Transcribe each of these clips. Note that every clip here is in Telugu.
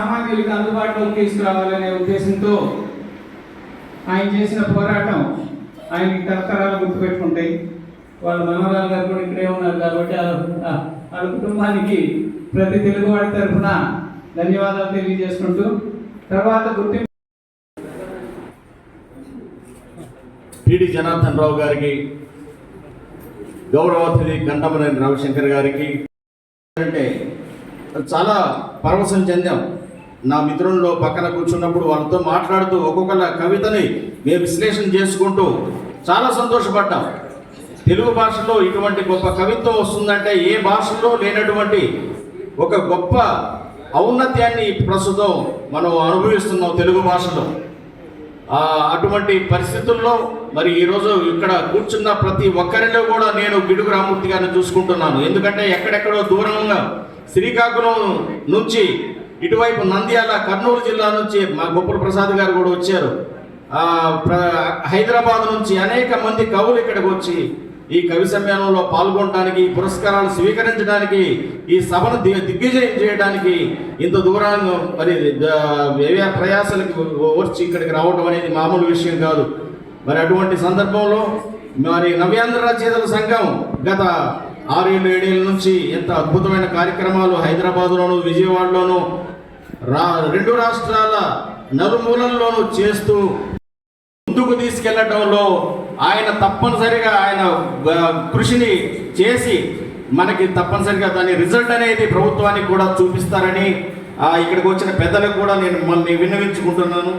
సామాగ్రికి అందుబాటులోకి తీసుకురావాలనే ఉద్దేశంతో ఆయన చేసిన పోరాటం ఆయనకి తరతరాలు గుర్తుపెట్టుకుంటాయి వాళ్ళ మనవరాలు గారు కూడా ఇక్కడే ఉన్నారు కాబట్టి వాళ్ళ కుటుంబానికి ప్రతి తెలుగువాడి తరఫున ధన్యవాదాలు తెలియజేసుకుంటూ తర్వాత గుర్తింపు పిడి జనార్దన్ రావు గారికి గౌరవ అతిథి కంటమనేని రవిశంకర్ గారికి. అంటే చాలా పరవశం చెందాం. నా మిత్రుల్లో పక్కన కూర్చున్నప్పుడు వాళ్ళతో మాట్లాడుతూ ఒక్కొక్కల కవితని మేము విశ్లేషణ చేసుకుంటూ చాలా సంతోషపడ్డాం. తెలుగు భాషలో ఇటువంటి గొప్ప కవిత్వం వస్తుందంటే ఏ భాషలో లేనటువంటి ఒక గొప్ప ఔన్నత్యాన్ని ప్రస్తుతం మనం అనుభవిస్తున్నాం తెలుగు భాషలో. అటువంటి పరిస్థితుల్లో మరి ఈరోజు ఇక్కడ కూర్చున్న ప్రతి ఒక్కరిలో కూడా నేను గిడుగు రామూర్తి గారిని చూసుకుంటున్నాను. ఎందుకంటే ఎక్కడెక్కడో దూరంగా శ్రీకాకుళం నుంచి ఇటువైపు నంద్యాల కర్నూలు జిల్లా నుంచి మా గొప్పల ప్రసాద్ గారు కూడా వచ్చారు. ప్ర- హైదరాబాద్ నుంచి అనేక మంది కవులు ఇక్కడికి వచ్చి ఈ కవి సమ్మేళనంలో పాల్గొనడానికి ఈ పురస్కారాలు స్వీకరించడానికి ఈ సభను దిగ్విజయం చేయడానికి ఇంత దూరాన్ని మరి ద- వ్యయ వచ్చి ఇక్కడికి రావడం అనేది మామూలు విషయం కాదు. మరి అటువంటి సందర్భంలో మరి నవ్యాంధ్ర రచయితల సంఘం గత ఆరేళ్ళు ఏడేళ్ళ నుంచి ఎంత అద్భుతమైన కార్యక్రమాలు హైదరాబాద్లోను విజయవాడలోను రా రెండు రాష్ట్రాల నలుమూలల్లోనూ చేస్తూ ముందుకు తీసుకెళ్ళడంలో ఆయన తప్పనిసరిగా ఆయన కృషిని చేసి మనకి తప్పనిసరిగా దాని రిజల్ట్ అనేది ప్రభుత్వానికి కూడా చూపిస్తారని ఇక్కడికి వచ్చిన పెద్దలకు కూడా నేను మళ్ళీ విన్నవించుకుంటున్నాను.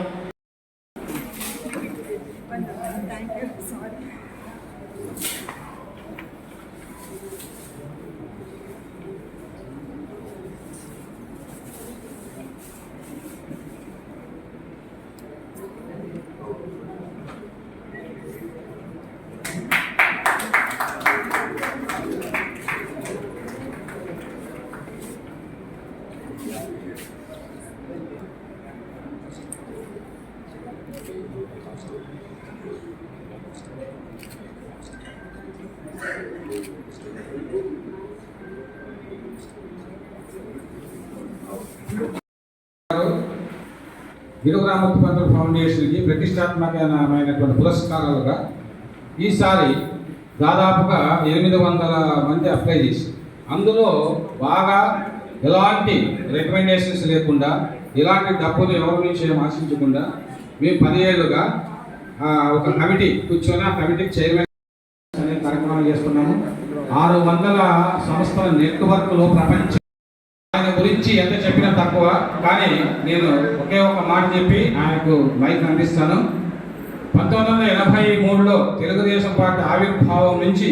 గిరుగ్రామత్వ పంతుల ఫౌండేషన్కి ప్రతిష్టాత్మకమైనటువంటి పురస్కారాలుగా ఈసారి దాదాపుగా ఎనిమిది వందల మంది అప్లై చేసి అందులో బాగా ఎలాంటి రికమెండేషన్స్ లేకుండా ఎలాంటి డబ్బులు ఎవరి నుంచి ఏం ఆశించకుండా మేము పదిహేళ్ళుగా ఒక కమిటీ కూర్చొని ఆ కమిటీకి చైర్మన్ అనే చేస్తున్నాము. ఆరు వందల సంస్థల నెట్వర్క్లో ప్రపంచ ఆయన గురించి ఎంత చెప్పినా తక్కువ. కానీ నేను ఒకే ఒక మాట చెప్పి ఆయనకు మైక్ అందిస్తాను. పంతొమ్మిది వందల ఎనభై మూడులో తెలుగుదేశం పార్టీ ఆవిర్భావం నుంచి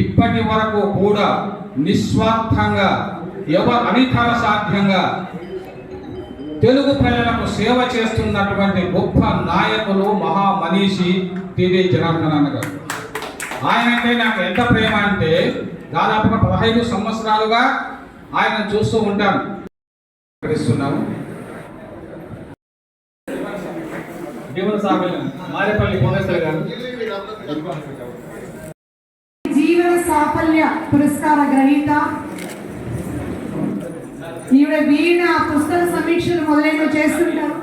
ఇప్పటి వరకు కూడా నిస్వార్థంగా ఎవరు అనితర సాధ్యంగా తెలుగు ప్రజలకు సేవ చేస్తున్నటువంటి గొప్ప నాయకులు మహా మనీషి టిడి జనార్దన్ గారు. ఆయన అంటే నాకు ఎంత ప్రేమ అంటే దాదాపుగా పదహైదు సంవత్సరాలుగా ఆయన చూస్తూ ఉంటాను. ప్రకటిస్తున్నాము మారేపల్లి గారు. జీవన సాఫల్య పురస్కార గ్రహీత. ఈవిడ వీణ పుస్తక సమీక్షలు మొదలైనవి చేస్తుంటారు.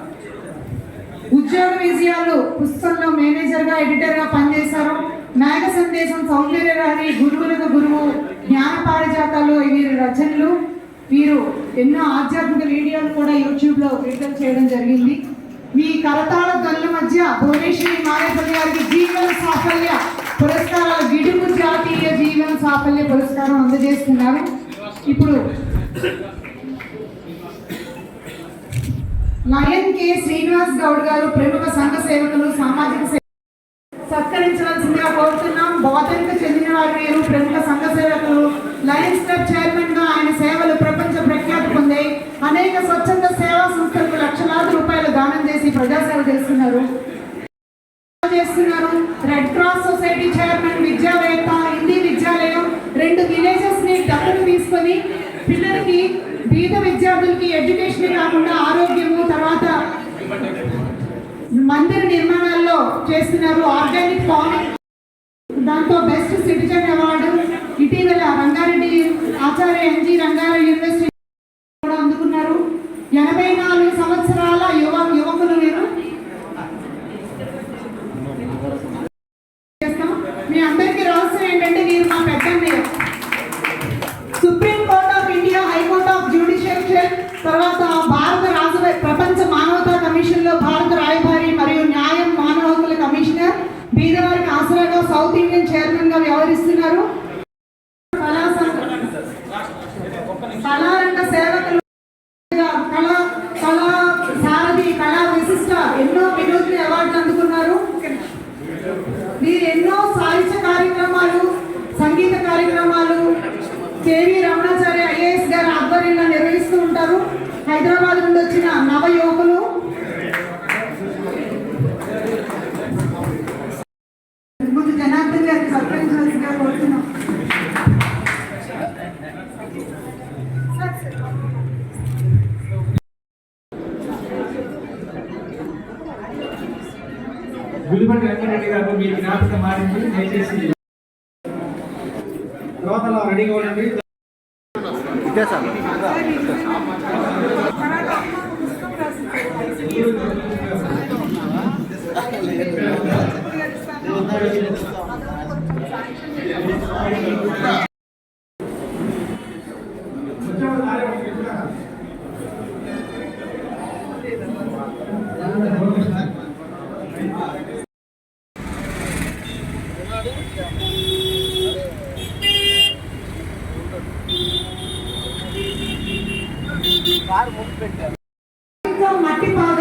ఉద్యోగ విజయాలు పుస్తకంలో మేనేజర్గా ఎడిటర్గా పనిచేశారు. నాయక సందేశం సౌందర్యరాణి గురువులకు గురువు జ్ఞాన పారిజాతాలు వీరి రచనలు. వీరు ఎన్నో ఆధ్యాత్మిక వీడియోలు కూడా యూట్యూబ్లో చేయడం జరిగింది. మీ కరతాళ గల్ల మధ్య భువనేశ్వరి మారేపల్లి గారికి జీవన సాఫల్య పురస్కారాలు గిడుగు జాతీయ జీవన సాఫల్య పురస్కారం అందజేస్తున్నారు. ఇప్పుడు లయన్ కె శ్రీనివాస్ గౌడ్ గారు ప్రముఖ సంఘ సేవకులు సామాజిక సత్కరించవలసిందిగా కోరుతున్నాం. బోధనకు చెందిన వారు వీరు ప్రముఖ సంఘ సేవకులు లయన్స్ క్లబ్ చైర్మన్గా ఆయన సేవలు ప్రపంచ ప్రఖ్యాతి పొందాయి అనేక స్వచ్ఛంద సేవా సంస్థలకు లక్షలాది రూపాయలు దానం చేసి ప్రజాసేవ చేస్తున్నారు. చేస్తున్నారు. రెడ్ క్రాస్ సొసైటీ చైర్మన్ విద్యావేత్త హిందీ విద్యాలయం రెండు విలేజెస్ని డబ్బులు తీసుకొని పిల్లలకి బీద విద్యార్థులకి ఎడ్యుకేషన్ కాకుండా ఆరోగ్యము తర్వాత మందిర నిర్మాణాల్లో చేస్తున్నారు. ఆర్గానిక్ ఫార్మింగ్ దాంతో బెస్ట్ సిటిజన్ అవార్డు ఇటీవల Rangareddy Acharya N G Rangareddy university కూడా అందుకున్నారు. ఎనభై నాలుగు సంవత్సరాల యువ యువకులు కార్యక్రమాలు కేవీ రమణాచార్య ఐఏఎస్ గారి ఆధ్వర్యంగా నిర్వహిస్తూ ఉంటారు. హైదరాబాద్ నుండి వచ్చిన నవ యువకులు. మీరు జ్ఞాపకం మారింది దయచేసి తర్వాత అలా రెడీగా ఉండండి ఇదే సార్. లేదు মাটি পাওয়া